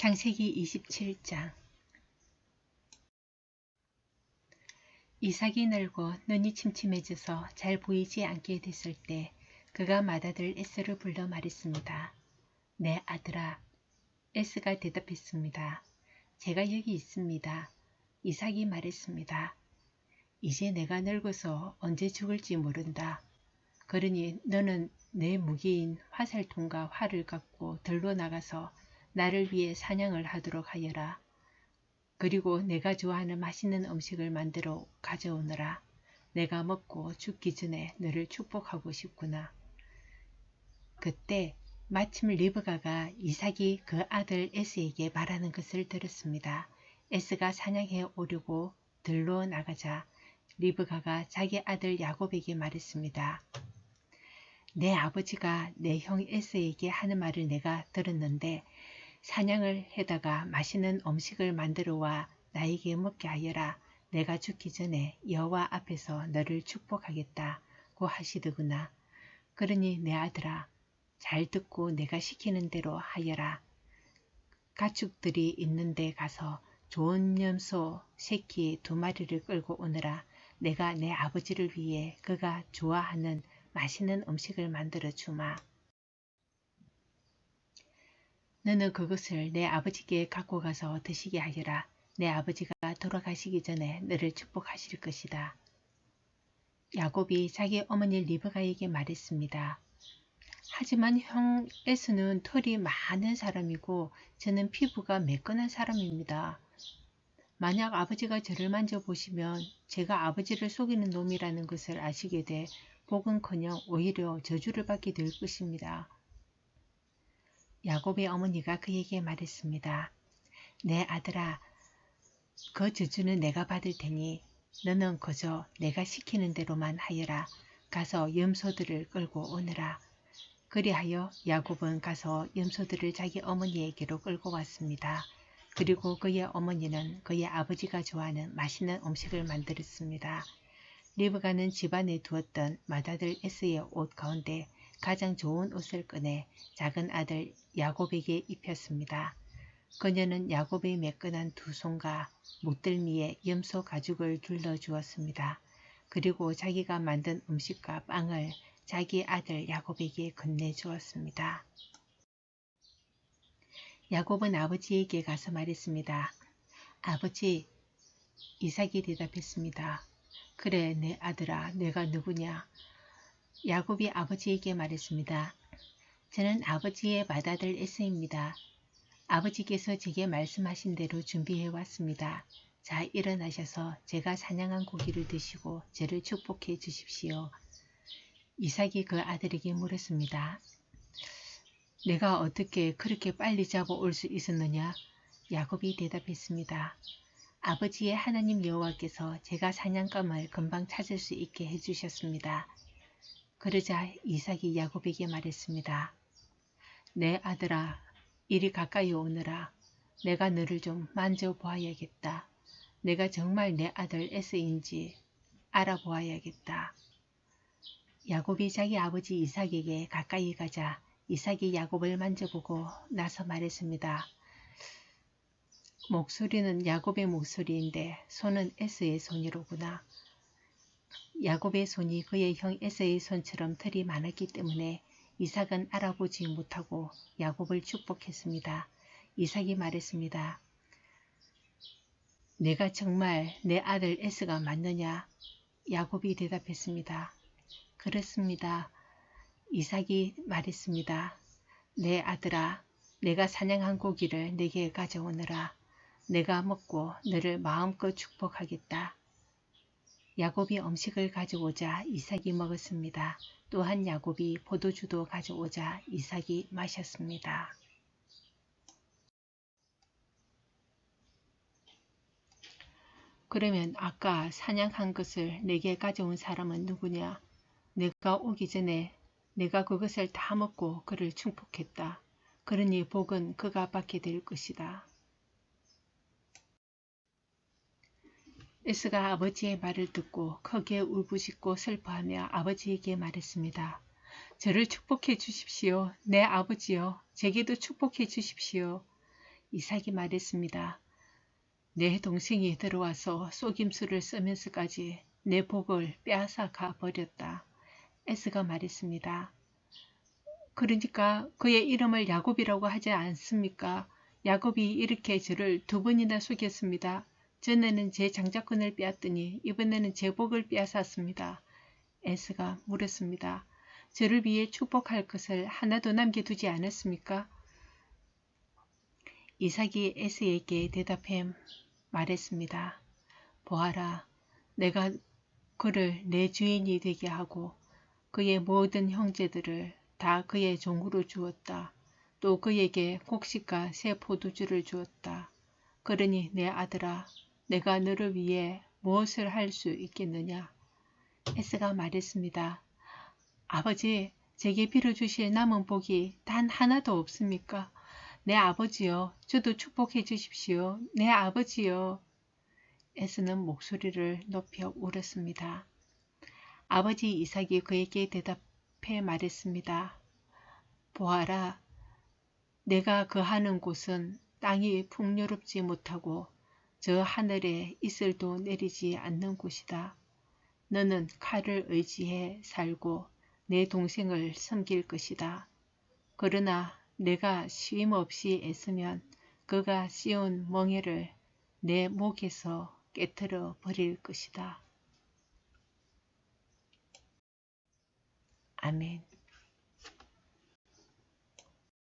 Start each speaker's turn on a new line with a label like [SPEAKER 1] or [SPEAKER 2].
[SPEAKER 1] 창세기 27장 이삭이 늙고 눈이 침침해져서 잘 보이지 않게 됐을 때 그가 맏아들 에스를 불러 말했습니다. 내 아들아 에스가 대답했습니다. 제가 여기 있습니다. 이삭이 말했습니다. 이제 내가 늙어서 언제 죽을지 모른다. 그러니 너는 내 무기인 화살통과 활을 갖고 들로 나가서 나를 위해 사냥을 하도록 하여라. 그리고 내가 좋아하는 맛있는 음식을 만들어 가져오너라. 내가 먹고 죽기 전에 너를 축복하고 싶구나. 그때 마침 리브가가 이삭이 그 아들 에스에게 말하는 것을 들었습니다. 에스가 사냥해 오려고 들로 나가자 리브가가 자기 아들 야곱에게 말했습니다. 내 아버지가 내 형 에스에게 하는 말을 내가 들었는데 사냥을 해다가 맛있는 음식을 만들어 와 나에게 먹게 하여라. 내가 죽기 전에 여호와 앞에서 너를 축복하겠다고 하시더구나. 그러니 내 아들아 잘 듣고 내가 시키는 대로 하여라. 가축들이 있는데 가서 좋은 염소 새끼 두 마리를 끌고 오느라 내가 내 아버지를 위해 그가 좋아하는 맛있는 음식을 만들어 주마. 너는 그것을 내 아버지께 갖고 가서 드시게 하여라. 내 아버지가 돌아가시기 전에 너를 축복하실 것이다. 야곱이 자기 어머니 리브가에게 말했습니다. 하지만 형 에스는 털이 많은 사람이고 저는 피부가 매끈한 사람입니다. 만약 아버지가 저를 만져보시면 제가 아버지를 속이는 놈이라는 것을 아시게 돼 복은커녕 오히려 저주를 받게 될 것입니다. 야곱의 어머니가 그에게 말했습니다. 내 아들아, 그 저주는 내가 받을 테니 너는 거저 내가 시키는 대로만 하여라. 가서 염소들을 끌고 오너라. 그리하여 야곱은 가서 염소들을 자기 어머니에게로 끌고 왔습니다. 그리고 그의 어머니는 그의 아버지가 좋아하는 맛있는 음식을 만들었습니다. 리브가는 집안에 두었던 맏아들 에스의 옷 가운데 가장 좋은 옷을 꺼내 작은 아들 야곱에게 입혔습니다. 그녀는 야곱의 매끈한 두 손과 목들미에 염소 가죽을 둘러 주었습니다. 그리고 자기가 만든 음식과 빵을 자기 아들 야곱에게 건네주었습니다. 야곱은 아버지에게 가서 말했습니다. 아버지, 이삭이 대답했습니다. 그래, 내 아들아, 내가 누구냐? 야곱이 아버지에게 말했습니다. 저는 아버지의 맏아들 에스입니다. 아버지께서 제게 말씀하신 대로 준비해 왔습니다. 자 일어나셔서 제가 사냥한 고기를 드시고 저를 축복해 주십시오. 이삭이 그 아들에게 물었습니다. 내가 어떻게 그렇게 빨리 잡아올 수 있었느냐? 야곱이 대답했습니다. 아버지의 하나님 여호와께서 제가 사냥감을 금방 찾을 수 있게 해주셨습니다. 그러자 이삭이 야곱에게 말했습니다. 내 아들아 이리 가까이 오너라. 내가 너를 좀 만져보아야겠다. 내가 정말 내 아들 에스인지 알아보아야겠다. 야곱이 자기 아버지 이삭에게 가까이 가자 이삭이 야곱을 만져보고 나서 말했습니다. 목소리는 야곱의 목소리인데 손은 에스의 손이로구나. 야곱의 손이 그의 형 에서의 손처럼 털이 많았기 때문에 이삭은 알아보지 못하고 야곱을 축복했습니다. 이삭이 말했습니다. 내가 정말 내 아들 에스가 맞느냐? 야곱이 대답했습니다. 그렇습니다. 이삭이 말했습니다. 내 아들아, 내가 사냥한 고기를 내게 가져오너라. 내가 먹고 너를 마음껏 축복하겠다. 야곱이 음식을 가져오자 이삭이 먹었습니다. 또한 야곱이 포도주도 가져오자 이삭이 마셨습니다. 그러면 아까 사냥한 것을 내게 가져온 사람은 누구냐? 내가 오기 전에 내가 그것을 다 먹고 그를 축복했다. 그러니 복은 그가 받게 될 것이다. 에스가 아버지의 말을 듣고 크게 울부짖고 슬퍼하며 아버지에게 말했습니다. 저를 축복해 주십시오. 내 아버지여, 제게도 축복해 주십시오. 이삭이 말했습니다. 내 동생이 들어와서 속임수를 쓰면서까지 내 복을 빼앗아 가 버렸다. 에스가 말했습니다. 그러니까 그의 이름을 야곱이라고 하지 않습니까? 야곱이 이렇게 저를 두 번이나 속였습니다. 전에는 제 장자권을 빼앗더니 이번에는 제 복을 빼앗았습니다. 에스가 물었습니다. 저를 위해 축복할 것을 하나도 남겨두지 않았습니까? 이삭이 에스에게 대답해 말했습니다. 보아라, 내가 그를 내 주인이 되게 하고 그의 모든 형제들을 다 그의 종으로 주었다. 또 그에게 곡식과 새 포도주를 주었다. 그러니 내 아들아, 내가 너를 위해 무엇을 할 수 있겠느냐? 에스가 말했습니다. 아버지, 제게 빌어주실 남은 복이 단 하나도 없습니까? 내 아버지여, 저도 축복해 주십시오. 내 아버지여. 에스는 목소리를 높여 울었습니다. 아버지 이삭이 그에게 대답해 말했습니다. 보아라, 내가 거하는 곳은 땅이 풍요롭지 못하고 저 하늘에 이슬도 내리지 않는 곳이다. 너는 칼을 의지해 살고 내 동생을 섬길 것이다. 그러나 내가 쉼없이 애쓰면 그가 씌운 멍에를 내 목에서 깨뜨려 버릴 것이다. 아멘